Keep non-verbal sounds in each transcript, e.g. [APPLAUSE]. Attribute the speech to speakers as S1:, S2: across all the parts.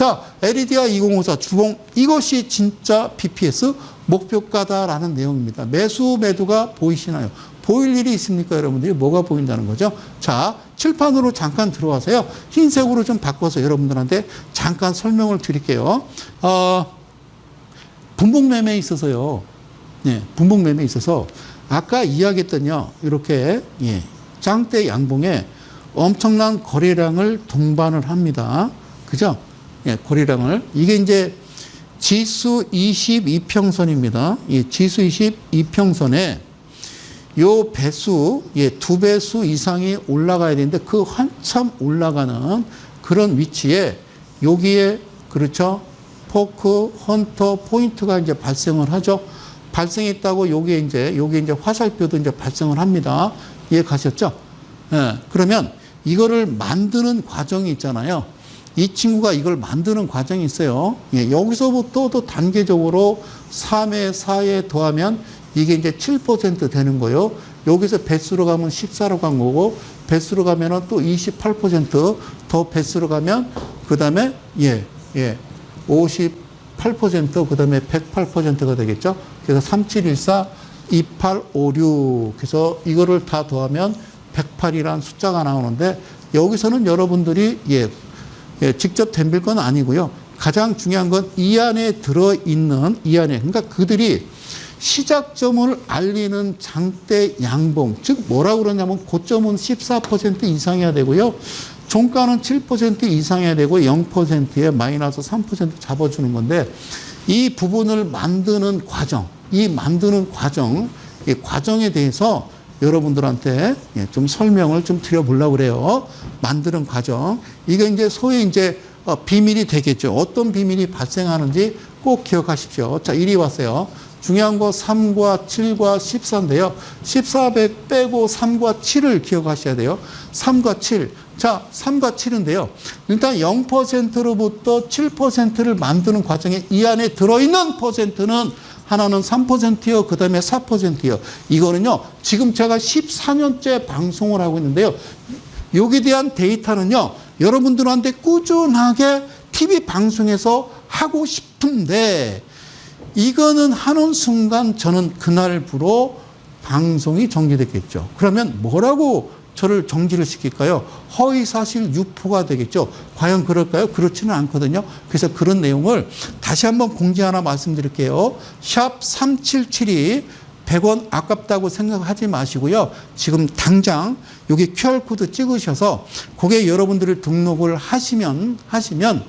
S1: 자, LED와 2054 주봉 이것이 진짜 BPS 목표가다라는 내용입니다. 매수 매도가 보이시나요? 보일 일이 있습니까, 여러분들이? 뭐가 보인다는 거죠? 자, 칠판으로 잠깐 들어와서요. 흰색으로 좀 바꿔서 여러분들한테 잠깐 설명을 드릴게요. 어, 분봉 매매에 있어서요. 예, 분봉 매매에 있어서 아까 이야기했던요. 이렇게 예, 장대 양봉에 엄청난 거래량을 동반을 합니다. 그죠? 예, 거래량을 이게 이제 지수 22평선입니다. 예, 지수 22평선에 요 배수, 예, 두 배수 이상이 올라가야 되는데 그 한참 올라가는 그런 위치에 여기에 그렇죠. 포크, 헌터, 포인트가 이제 발생을 하죠. 발생했다고 요게 이제 요게 이제 화살표도 이제 발생을 합니다. 이해 가셨죠? 예. 그러면 이거를 만드는 과정이 있잖아요. 이 친구가 이걸 만드는 과정이 있어요. 예, 여기서부터 또 단계적으로 3에 4에 더하면 이게 이제 7% 되는 거예요. 여기서 배수로 가면 14로 간 거고 배수로 가면은 또 28%더 배수로 가면 그 다음에 예, 예. 58% 그 다음에 108%가 되겠죠. 그래서 3714 2856 그래서 이거를 다 더하면 108이라는 숫자가 나오는데 여기서는 여러분들이 예, 예 직접 덤빌 건 아니고요. 가장 중요한 건 이 안에 들어 있는 이 안에 그러니까 그들이 시작점을 알리는 장대 양봉 즉 뭐라고 그러냐면 고점은 14% 이상해야 되고요. 종가는 7% 이상해야 되고 0%에 마이너스 3% 잡아주는 건데 이 부분을 만드는 과정, 이 만드는 과정, 이 과정에 대해서 여러분들한테 예, 좀 설명을 좀 드려보려고 그래요. 만드는 과정. 이게 이제 소위 이제 어, 비밀이 되겠죠. 어떤 비밀이 발생하는지 꼭 기억하십시오. 자, 이리 왔어요. 중요한 거 3과 7과 14인데요. 14 100 빼고 3과 7을 기억하셔야 돼요. 3과 7. 자, 3과 7인데요. 일단 0%로부터 7%를 만드는 과정에 이 안에 들어있는 퍼센트는 하나는 3%요. 그 다음에 4%요. 이거는요. 지금 제가 14년째 방송을 하고 있는데요. 여기에 대한 데이터는요. 여러분들한테 꾸준하게 TV 방송에서 하고 싶은데 이거는 하는 순간 저는 그날부로 방송이 정지됐겠죠. 그러면 뭐라고 저를 정지를 시킬까요? 허위 사실 유포가 되겠죠. 과연 그럴까요? 그렇지는 않거든요. 그래서 그런 내용을 다시 한번 공지 하나 말씀드릴게요. 샵 3772 100원 아깝다고 생각하지 마시고요. 지금 당장 여기 QR코드 찍으셔서 거기에 여러분들을 등록을 하시면 하시면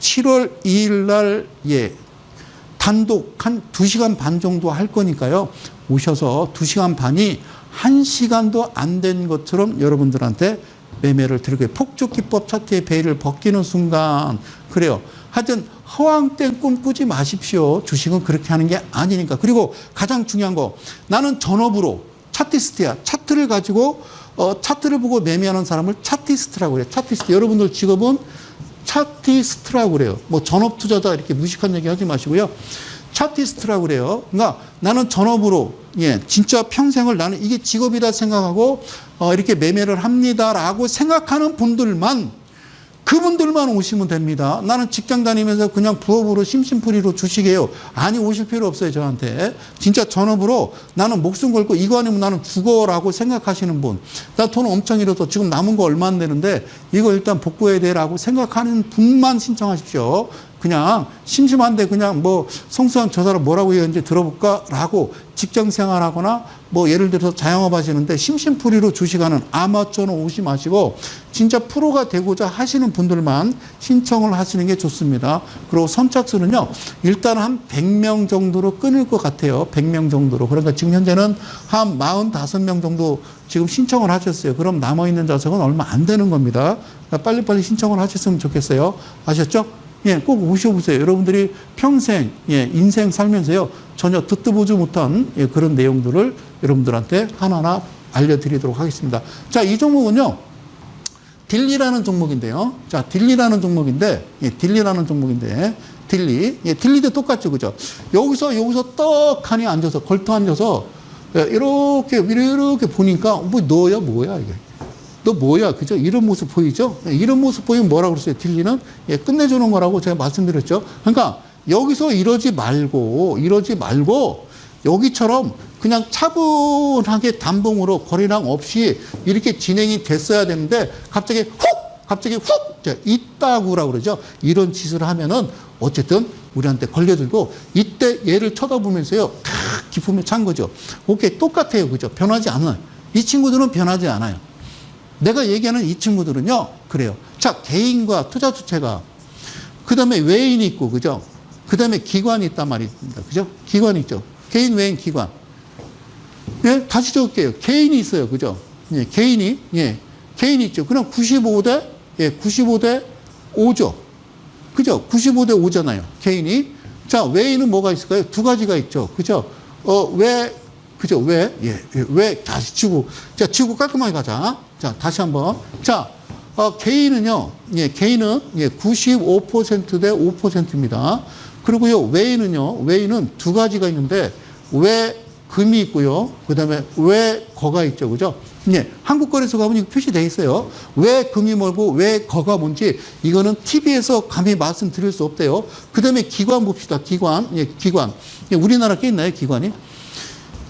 S1: 7월 2일 날 예, 단독 한 2시간 반 정도 할 거니까요. 오셔서 2시간 반이 1시간도 안 된 것처럼 여러분들한테 매매를 드리고요. 폭주기법 차트의 베일을 벗기는 순간 그래요. 하여튼 허황된 꿈 꾸지 마십시오. 주식은 그렇게 하는 게 아니니까. 그리고 가장 중요한 거 나는 전업으로 차티스트야. 차트를 가지고 어, 차트를 보고 매매하는 사람을 차티스트라고 그래요. 차티스트. 여러분들 직업은 차티스트라고 그래요. 뭐 전업 투자자 이렇게 무식한 얘기 하지 마시고요. 차티스트라고 그래요. 그러니까 나는 전업으로 예, 진짜 평생을 나는 이게 직업이다 생각하고 어, 이렇게 매매를 합니다라고 생각하는 분들만 그분들만 오시면 됩니다. 나는 직장 다니면서 그냥 부업으로 심심풀이로 주식해요. 아니 오실 필요 없어요 저한테. 진짜 전업으로 나는 목숨 걸고 이거 아니면 나는 죽어라고 생각하시는 분. 나 돈 엄청 잃어서 지금 남은 거 얼마 안 되는데 이거 일단 복구해야 돼라고 생각하는 분만 신청하십시오. 그냥 심심한데 그냥 뭐 성수한 저 사람 뭐라고 얘기하는지 들어볼까라고 직장 생활하거나 뭐 예를 들어서 자영업 하시는데 심심풀이로 주식하는 아마추어는 오시 마시고 진짜 프로가 되고자 하시는 분들만 신청을 하시는 게 좋습니다. 그리고 선착순은요 일단 한 100명 정도로 끊을 것 같아요. 100명 정도로. 그러니까 지금 현재는 한 45명 정도 지금 신청을 하셨어요. 그럼 남아있는 좌석은 얼마 안 되는 겁니다. 그러니까 빨리빨리 신청을 하셨으면 좋겠어요. 아셨죠? 예, 꼭 오셔보세요. 여러분들이 평생, 예, 인생 살면서요, 전혀 듣도 보지 못한 예, 그런 내용들을 여러분들한테 하나하나 알려드리도록 하겠습니다. 자, 이 종목은요, 딜리라는 종목인데요. 자, 딜리라는 종목인데, 예, 딜리라는 종목인데, 딜리. 예, 딜리도 똑같죠, 그죠? 여기서, 여기서 떡하니 앉아서, 걸터 앉아서, 예, 이렇게, 이렇게 보니까, 뭐, 너야, 뭐야, 이게. 너 뭐야? 그죠? 이런 모습 보이죠? 예, 이런 모습 보이면 뭐라고 그랬어요? 딜리는? 예, 끝내주는 거라고 제가 말씀드렸죠. 그러니까 여기서 이러지 말고, 이러지 말고, 여기처럼 그냥 차분하게 단봉으로 거리랑 없이 이렇게 진행이 됐어야 되는데 갑자기 훅! 갑자기 훅! 자, 이따구라고 그러죠. 이런 짓을 하면은 어쨌든 우리한테 걸려들고 이때 얘를 쳐다보면서요. 크, 기품에 찬 거죠. 오케이. 똑같아요. 그죠? 변하지 않아요. 이 친구들은 변하지 않아요. 내가 얘기하는 이 친구들은요. 그래요. 자, 개인과 투자 주체가 그 다음에 외인이 있고, 그죠? 그 다음에 기관이 있단 말입니다. 그죠? 기관이 있죠. 개인, 외인, 기관. 예? 다시 적을게요. 개인이 있어요. 그죠? 예, 개인이, 예, 개인이 있죠. 그럼 95대, 예, 95대 5죠. 그죠? 95대 5잖아요. 개인이. 자, 외인은 뭐가 있을까요? 두 가지가 있죠. 그죠? 어, 왜, 그죠? 왜? 예, 예, 왜? 다시 치고. 자, 치고 깔끔하게 가자. 자, 다시 한 번. 자, 어, 개인은요, 예, 개인은, 예, 95%대 5%입니다. 그리고요, 외인은요, 외인은 두 가지가 있는데, 왜 금이 있고요. 그 다음에 왜 거가 있죠. 그죠? 예, 한국 거래소 가면 이거 표시되어 있어요. 왜 금이 멀고 왜 거가 뭔지 이거는 TV에서 감히 말씀드릴 수 없대요. 그 다음에 기관 봅시다. 기관. 예, 기관. 예, 우리나라 게 있나요? 기관이?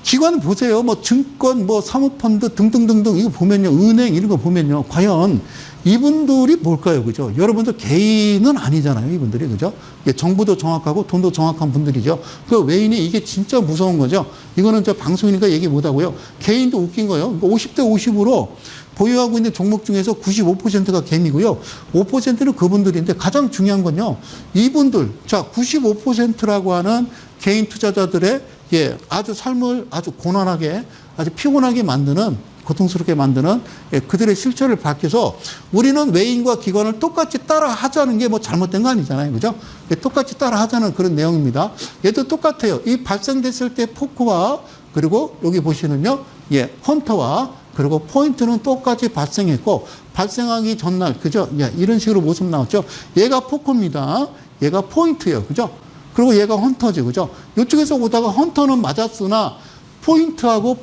S1: 기관 보세요. 뭐 증권, 뭐 사모펀드 등등등등 이거 보면요. 은행 이런 거 보면요. 과연 이분들이 뭘까요? 그죠? 여러분들 개인은 아니잖아요. 이분들이. 그죠? 예, 정보도 정확하고 돈도 정확한 분들이죠. 그 외인이 이게 진짜 무서운 거죠. 이거는 저 방송이니까 얘기 못 하고요. 개인도 웃긴 거예요. 50대 50으로 보유하고 있는 종목 중에서 95%가 개미고요. 5%는 그분들인데 가장 중요한 건요. 이분들, 자, 95%라고 하는 개인 투자자들의 예, 아주 삶을 아주 고난하게, 아주 피곤하게 만드는 고통스럽게 만드는 예, 그들의 실체를 밝혀서 우리는 외인과 기관을 똑같이 따라 하자는 게 뭐 잘못된 거 아니잖아요. 그죠? 예, 똑같이 따라 하자는 그런 내용입니다. 얘도 똑같아요. 이 발생됐을 때 포크와 그리고 여기 보시는요. 예, 헌터와 그리고 포인트는 똑같이 발생했고 발생하기 전날 그죠? 예, 이런 식으로 모습 나왔죠. 얘가 포크입니다. 얘가 포인트예요. 그죠? 그리고 얘가 헌터죠. 그죠? 이쪽에서 보다가 헌터는 맞았으나 포인트하고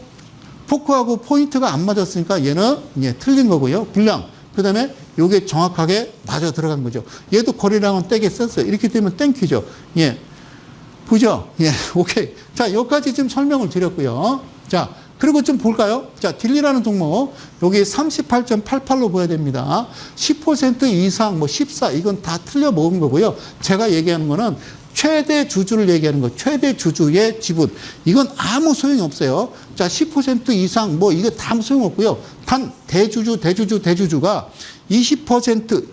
S1: 포크하고 포인트가 안 맞았으니까 얘는 예, 틀린 거고요. 불량. 그 다음에 요게 정확하게 맞아 들어간 거죠. 얘도 거리랑은 떼게 썼어요. 이렇게 되면 땡큐죠. 예. 보죠? 예, [LAUGHS] 오케이. 자, 여기까지 좀 설명을 드렸고요. 자, 그리고 좀 볼까요? 자, 딜리라는 종목, 여기 38.88로 보여야 됩니다. 10% 이상, 뭐 14, 이건 다 틀려 먹은 거고요. 제가 얘기하는 거는 최대 주주를 얘기하는 거, 최대 주주의 지분. 이건 아무 소용이 없어요. 자, 10% 이상, 뭐, 이거 다 아무 소용 없고요. 단, 대주주, 대주주, 대주주가 20%,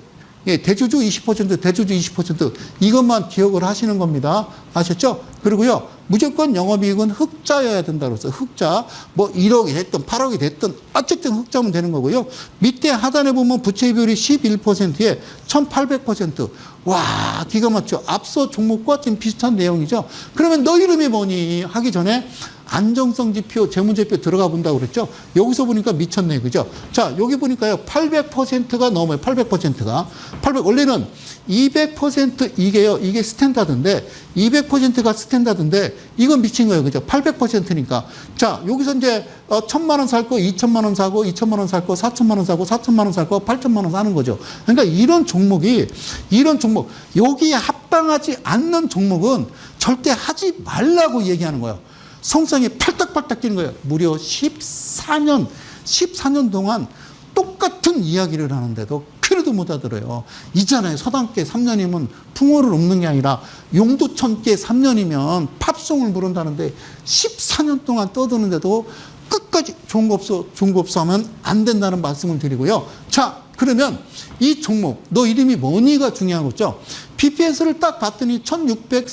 S1: 예, 대주주 20%, 대주주 20% 이것만 기억을 하시는 겁니다. 아셨죠? 그리고요, 무조건 영업이익은 흑자여야 된다 그랬어요. 흑자. 뭐 1억이 됐든 8억이 됐든 어쨌든 흑자면 되는 거고요. 밑에 하단에 보면 부채 비율이 11%에 1800%. 와, 기가 막혀. 앞서 종목과 지금 비슷한 내용이죠. 그러면 너 이름이 뭐니? 하기 전에 안정성 지표, 재무제표 들어가 본다고 그랬죠? 여기서 보니까 미쳤네. 그죠? 자, 여기 보니까요. 800%가 넘어요. 800%가. 800, 원래는 200% 이게요. 이게 스탠다드인데 200%가 스탠다드인데 이건 미친 거예요. 그죠? 800%니까. 자, 여기서 이제 어, 1000만 원 살거 2천만 원 사고 2천만 원 살거 4천만 원 사고 4천만 원 살거 8천만 원 사는 거죠. 그러니까 이런 종목이 이런 종목 여기에 합당하지 않는 종목은 절대 하지 말라고 얘기하는 거예요. 성성이 팔딱팔딱 뛰는 거예요. 무려 14년, 14년 동안 똑같은 이야기를 하는데도 귀로도 못 알아들어요. 있잖아요. 서당계 3년이면 풍어를 읊는 게 아니라 용두천계 3년이면 팝송을 부른다는데 14년 동안 떠드는데도 끝까지 좋은 거 없어, 좋은 거 없어 하면 안 된다는 말씀을 드리고요. 자, 그러면 이 종목, 너 이름이 뭐니가 중요한 거죠. BPS를 딱 봤더니 1600,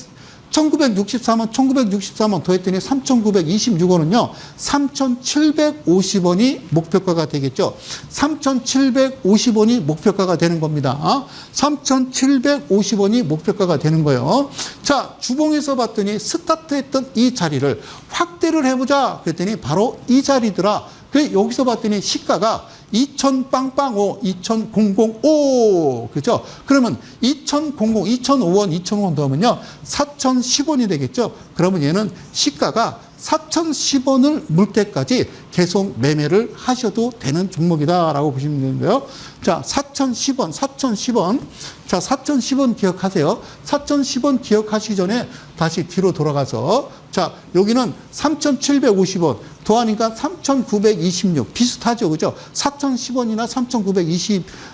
S1: 1964만, 1964만 더했더니 3,926원은요, 3,750원이 목표가가 되겠죠. 3,750원이 목표가가 되는 겁니다. 3,750원이 목표가가 되는 거예요. 자, 주봉에서 봤더니 스타트했던 이 자리를 확대를 해보자. 그랬더니 바로 이 자리더라. 그 여기서 봤더니 시가가 2000 빵빵5 2000오 그죠? 그러면 2000 2005원 2005원 더하면요 4010원이 되겠죠? 그러면 얘는 시가가 4,010원을 물 때까지 계속 매매를 하셔도 되는 종목이다라고 보시면 되는데요. 자, 4,010원, 4,010원. 자, 4,010원 기억하세요. 4,010원 기억하시기 전에 다시 뒤로 돌아가서 자, 여기는 3,750원. 더하니까 3,926. 비슷하죠. 그죠? 4,010원이나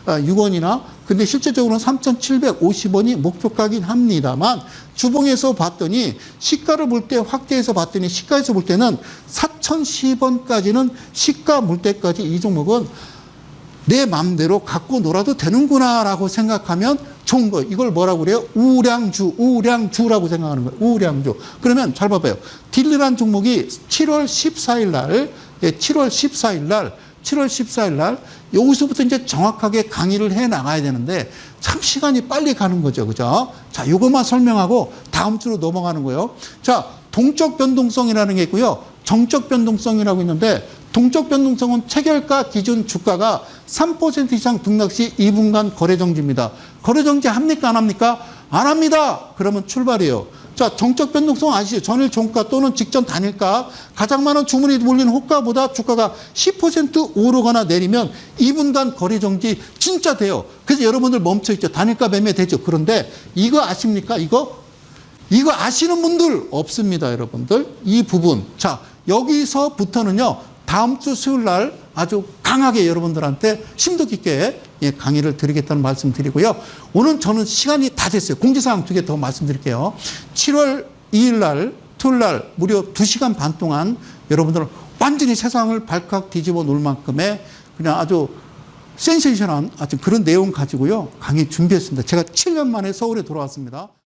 S1: 3,926원이나 근데 실제적으로는 3,750원이 목표가긴 합니다만 주봉에서 봤더니 시가를 볼 때 확대해서 봤더니 시가에서 볼 때는 4,010원까지는 시가 물 때까지 이 종목은 내 마음대로 갖고 놀아도 되는구나라고 생각하면 좋은 거예요. 이걸 뭐라고 그래요? 우량주, 우량주라고 생각하는 거예요. 우량주. 그러면 잘 봐봐요. 딜리란 종목이 7월 14일 날, 예, 7월 14일 날, 7월 14일 날, 여기서부터 이제 정확하게 강의를 해 나가야 되는데 참 시간이 빨리 가는 거죠. 그죠? 자, 요것만 설명하고 다음 주로 넘어가는 거예요. 자, 동적 변동성이라는 게 있고요. 정적 변동성이라고 있는데 동적 변동성은 체결가 기준 주가가 3% 이상 등락 시 2분간 거래 정지입니다. 거래 정지 합니까 안 합니까? 안 합니다. 그러면 출발이에요. 자, 정적 변동성 아시죠? 전일 종가 또는 직전 단일가 가장 많은 주문이 몰리는 호가보다 주가가 10% 오르거나 내리면 2분간 거래 정지 진짜 돼요. 그래서 여러분들 멈춰 있죠. 단일가 매매 되죠. 그런데 이거 아십니까? 이거 이거 아시는 분들 없습니다, 여러분들. 이 부분. 자, 여기서부터는요, 다음 주 수요일 날 아주 강하게 여러분들한테 심도 깊게 예, 강의를 드리겠다는 말씀 드리고요. 오늘 저는 시간이 다 됐어요. 공지사항 두 개 더 말씀드릴게요. 7월 2일 날, 토요일 날 무려 2시간 반 동안 여러분들은 완전히 세상을 발칵 뒤집어 놓을 만큼의 그냥 아주 센세이션한 아주 그런 내용 가지고요. 강의 준비했습니다. 제가 7년 만에 서울에 돌아왔습니다.